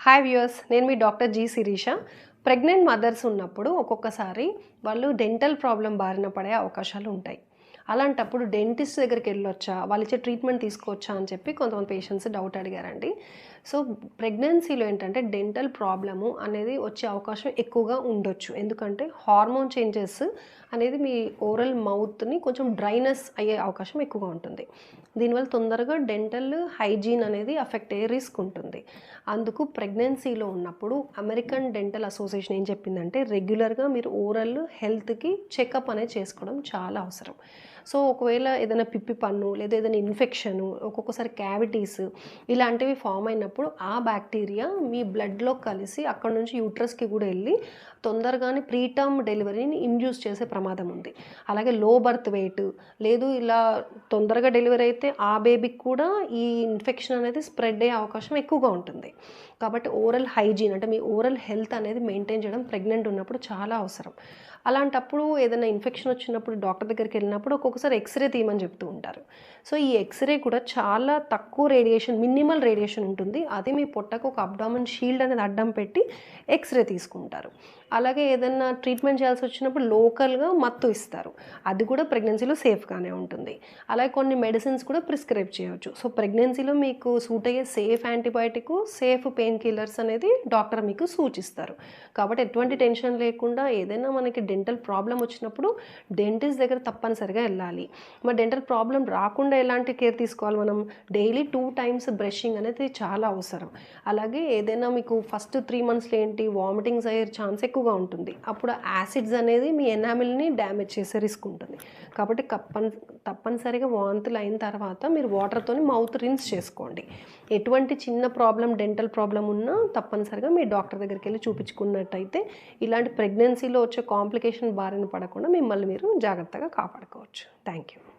Hi viewers నేను మీ doctor G Sirisha. Pregnant mothers ఉన్నప్పుడు ఒక్కొక్కసారి వాళ్ళు డెంటల్ ప్రాబ్లం బారిన పడే అవకాశాలు ఉంటాయి. అలాంటప్పుడు డెంటిస్ట్ దగ్గరికి వెళ్ళొచ్చా? వాళ్ళు ఇచ్చే ట్రీట్మెంట్ తీసుకోవచ్చా అని చెప్పి కొంతమంది పేషెంట్స్ డౌట్ అడిగారండి. సో ప్రెగ్నెన్సీలో ఏంటంటే డెంటల్ ప్రాబ్లము అనేది వచ్చే అవకాశం ఎక్కువగా ఉండొచ్చు. ఎందుకంటే హార్మోన్ చేంజెస్ అనేది మీ ఓరల్ మౌత్ని కొంచెం డ్రైనెస్ అయ్యే అవకాశం ఎక్కువగా ఉంటుంది. దీనివల్ల తొందరగా డెంటల్ హైజీన్ అనేది అఫెక్ట్ అయ్యే రిస్క్ ఉంటుంది. అందుకు ప్రెగ్నెన్సీలో ఉన్నప్పుడు అమెరికన్ డెంటల్ అసోసియేషన్ ఏం చెప్పిందంటే రెగ్యులర్గా మీరు ఓరల్ హెల్త్కి చెకప్ అనేది చేసుకోవడం చాలా అవసరం. సో ఒకవేళ ఏదైనా పిప్పి పన్ను లేదా ఏదైనా ఇన్ఫెక్షన్ ఒక్కొక్కసారి క్యావిటీస్ ఇలాంటివి ఫామ్ అయినప్పుడు ఆ బ్యాక్టీరియా మీ బ్లడ్లో కలిసి అక్కడ నుంచి యూట్రస్కి కూడా వెళ్ళి తొందరగానే ప్రీటర్మ్ డెలివరీని ఇండ్యూస్ చేసే ప్రమాదం ఉంది. అలాగే లో బర్త్ వెయిట్ లేదు ఇలా తొందరగా డెలివరీ అయితే ఆ బేబీకి కూడా ఈ ఇన్ఫెక్షన్ అనేది స్ప్రెడ్ అయ్యే అవకాశం ఎక్కువగా ఉంటుంది. కాబట్టి ఓరల్ హైజీన్ అంటే మీ ఓరల్ హెల్త్ అనేది మెయింటైన్ చేయడం ప్రెగ్నెంట్ ఉన్నప్పుడు చాలా అవసరం. అలాంటప్పుడు ఏదైనా ఇన్ఫెక్షన్ వచ్చినప్పుడు డాక్టర్ దగ్గరికి వెళ్ళినప్పుడు ఒక ఒక్కొక్కసారి ఎక్స్రే తీయమని చెప్తూ ఉంటారు. సో ఈ ఎక్స్రే కూడా చాలా తక్కువ రేడియేషన్ మినిమల్ రేడియేషన్ ఉంటుంది. అది మీ పొట్టకు ఒక అబ్డామన్ షీల్డ్ అనేది అడ్డం పెట్టి ఎక్స్రే తీసుకుంటారు. అలాగే ఏదైనా ట్రీట్మెంట్ చేయాల్సి వచ్చినప్పుడు లోకల్గా మత్తు ఇస్తారు. అది కూడా ప్రెగ్నెన్సీలో సేఫ్గానే ఉంటుంది. అలాగే కొన్ని మెడిసిన్స్ కూడా ప్రిస్క్రైబ్ చేయవచ్చు. సో ప్రెగ్నెన్సీలో మీకు సూట్ అయ్యే safe antibiotic safe pain killers అనేది డాక్టర్ మీకు సూచిస్తారు. కాబట్టి ఎటువంటి టెన్షన్ లేకుండా ఏదైనా మనకి డెంటల్ ప్రాబ్లం వచ్చినప్పుడు డెంటిస్ట్ దగ్గర తప్పనిసరిగా వెళ్ళాలి మరి డెంటల్ ప్రాబ్లం రాకుండా ఎలాంటి కేర్ తీసుకోవాలి మనం? డైలీ టూ టైమ్స్ బ్రషింగ్ అనేది చాలా అవసరం. అలాగే ఏదైనా మీకు ఫస్ట్ త్రీ మంత్స్లో ఏంటి? వామిటింగ్స్ అయ్యే ఛాన్స్ ఎక్కువగా ఉంటుంది. అప్పుడు యాసిడ్స్ అనేది మీ ఎనామిల్ని డ్యామేజ్ చేసే రిస్క్ ఉంటుంది. కాబట్టి కప్పన్ తప్పనిసరిగా వాంతులు అయిన తర్వాత మీరు వాటర్తోని మౌత్ రిన్స్ చేసుకోండి. ఎటువంటి చిన్న ప్రాబ్లం డెంటల్ ప్రాబ్లం ఉన్నా తప్పనిసరిగా మీ డాక్టర్ దగ్గరికి వెళ్ళి చూపించుకున్నట్టయితే ఇలాంటి ప్రెగ్నెన్సీలో వచ్చే కాంప్లికేషన్ బారిన పడకుండా మిమ్మల్ని మీరు జాగ్రత్తగా కాపాడుకోవచ్చు. Thank you.